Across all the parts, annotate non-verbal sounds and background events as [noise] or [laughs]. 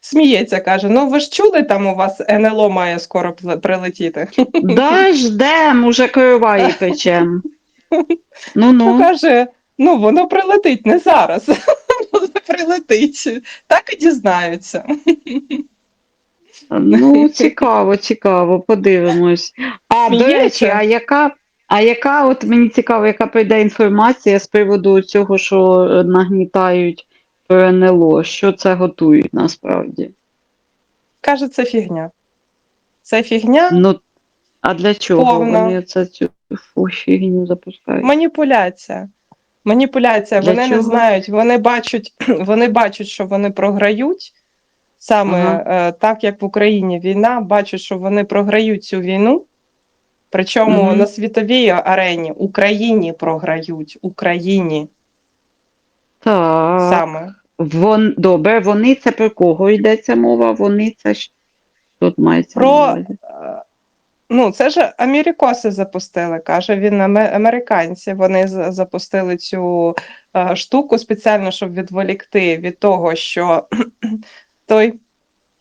сміється, каже: Ну ви ж чули, там у вас НЛО має скоро прилетіти. [laughs] Да, ждем, уже короваї печем. Ну Ну, каже, ну воно прилетить не зараз. [laughs] Воно прилетить. Так і дізнаються. Ну, цікаво, цікаво, подивимось. А до речі, а яка, а яка, от мені цікаво, яка прийде інформація з приводу цього, що нагнітають НЛО? Що це готують насправді? Каже, це фігня. Це фігня, Ну, а для чого Повна. вони це цю фу, фігню запускають? маніпуляція. Маніпуляція. Для вони не знають, вони бачать, [clears throat] вони бачать, що вони програють. Саме Ага. е, так, як в Україні війна, бачать, що вони програють цю війну. Причому Мгм. на світовій арені Україні програють. Україні Так. саме. Вон, добре, вони це про кого йдеться мова? Вони це ж тут мається. Про-? Е, Ну, це ж Америкоси запустили, каже він, американці. Вони запустили цю е, штуку спеціально, щоб відволікти від того, що [clears throat] той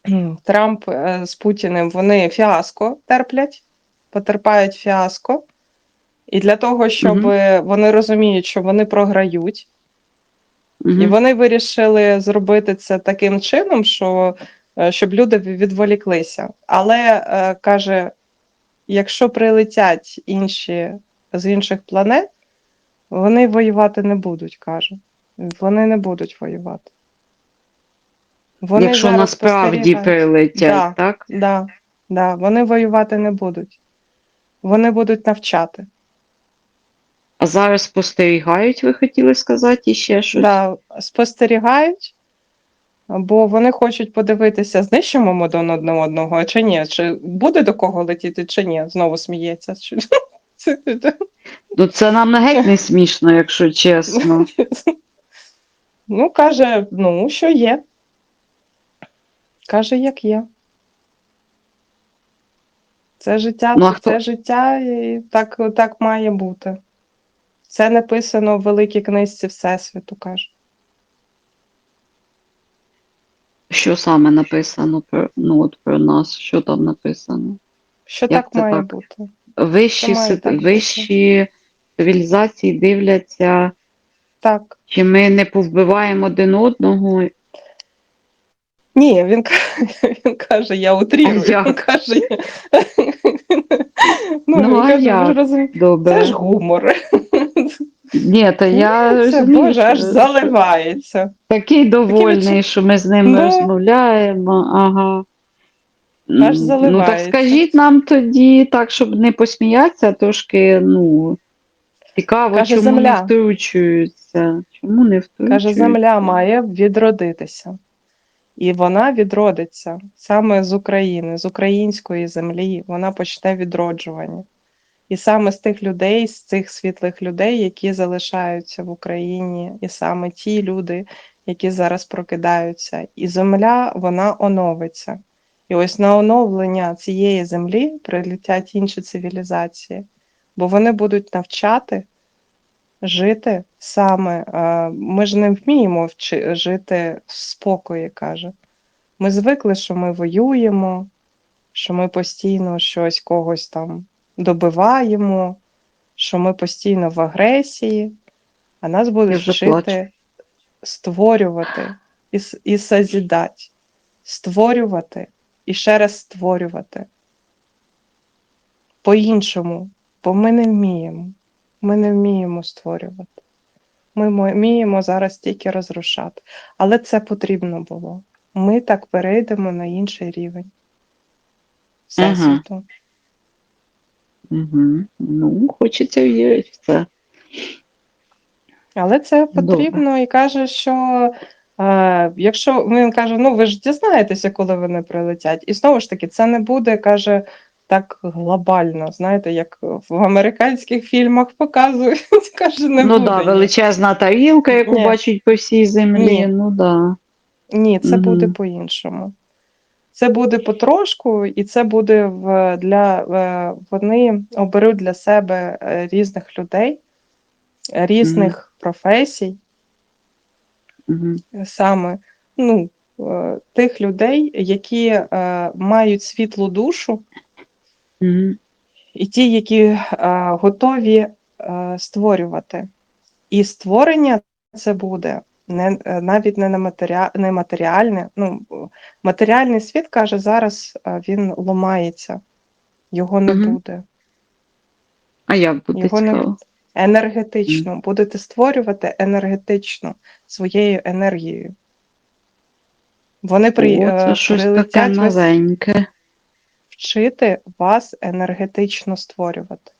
[clears throat] Трамп е, з Путіним вони фіаско терплять, потерпають фіаско. І для того, щоб Мгм. вони розуміють, що вони програють. І вони вирішили зробити це таким чином, що е, щоб люди відволіклися. Але е, каже, якщо прилетять інші з інших планет, вони воювати не будуть, каже. Вони не будуть воювати. Вони Якщо насправді прилетять, Да. так? Да, да, вони воювати не будуть. Вони будуть навчати. А зараз спостерігають, ви хотіли сказати, ще щось? Да, спостерігають, бо вони хочуть подивитися, знищимо ми один одне одного чи ні, чи буде до кого летіти, чи ні. Знову сміється. [laughs] Ну це нам на геть не смішно, якщо чесно. [laughs] Ну, каже, ну, що є. Каже, як є. Це життя, Ну, це, хто- життя, і так, так має бути. Це написано в великій книжці Всесвіту, каже. Що саме написано про, ну, от про нас? Що там написано? Що Як так це має так? бути. Вищі, має так вищі цивілізації дивляться, Так. чи ми не повбиваємо один одного. Ні, він, [laughs] він каже, я утрірую. А як? Він каже, я- ну, Ну, він а каже, ж розумієте, Добре. це ж гумор. Ні, то я Ну, це Боже, аж заливається. Такий довольний, що ми з ним Ну. розмовляємо. Ага. Аж Ну, так скажіть нам тоді, так, щоб не посміятися, трошки, ну, цікаво, Каже, чому земля. не втручуються. Чому не втручуються? Каже, земля має відродитися. І вона відродиться саме з України, з української землі. Вона почне відроджування. І саме з тих людей, з цих світлих людей, які залишаються в Україні, і саме ті люди, які зараз прокидаються. І земля вона оновиться. І ось на оновлення цієї землі прилетять інші цивілізації, бо вони будуть навчати жити саме. е, Ми ж не вміємо жити в спокої, каже. Ми звикли, що ми воюємо, що ми постійно щось когось там добиваємо, що ми постійно в агресії, а нас Я будуть вчити плачу. створювати і, і созідати, створювати і ще раз створювати. По-іншому, бо ми не вміємо. Ми не вміємо створювати. Ми вміємо зараз тільки розрушати. Але це потрібно було. Ми так перейдемо на інший рівень. Всесвіту. Угу. Ну, хочеться вірити в це. Але це Добре. потрібно і каже, що е, якщо він каже, ну ви ж дізнаєтеся, коли вони прилетять. І знову ж таки, це не буде, каже, так глобально. Знаєте, як в американських фільмах показують, [laughs] каже, не ну буде. да, ні. величезна тарілка, яку Ні. бачать по всій землі. Ні. Ну да. Ні, це Мгм. буде по-іншому. Це буде потрошку, і це буде в для вони оберуть для себе е, різних людей, різних професій. Угу. саме, ну, е, тих людей, які е, мають світлу душу, Угу. і ті, які е, готові е, створювати. І створення це буде не, е, навіть не, на матеріа, не матеріальне. Ну, матеріальний світ каже, зараз е, він ламається, його не Мгм. буде. А як буде Його не цікаво? енергетично. Будете створювати енергетично своєю енергією. Вони при, О, е, це щось таке новеньке. вчити вас енергетично створювати.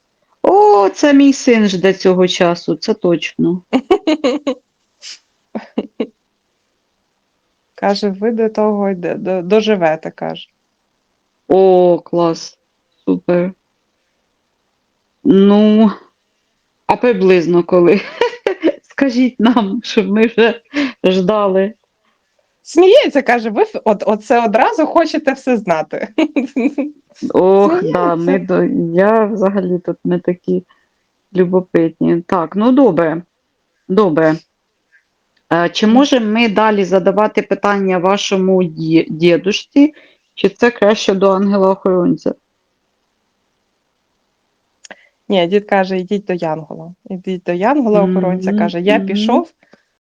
О, це мій син жде цього часу, це точно. [laughs] [laughs] Каже, ви до того йде- до- доживете, каже. О, клас. Супер. Ну, а приблизно коли? [laughs] Скажіть нам, щоб ми вже ждали. Сміється, каже, ви от, оце одразу хочете все знати. [laughs] Ох, Сміється. да, ми до... я взагалі тут ми такі любопитні. Так, ну добре. Добре. Е, Чи можемо ми далі задавати питання вашому ді- дідушці, чи це краще до ангела-охоронця? Ні, дід каже, йдіть до Янгола. Ідіть до Янгола, охоронця Мгм, каже, я пішов,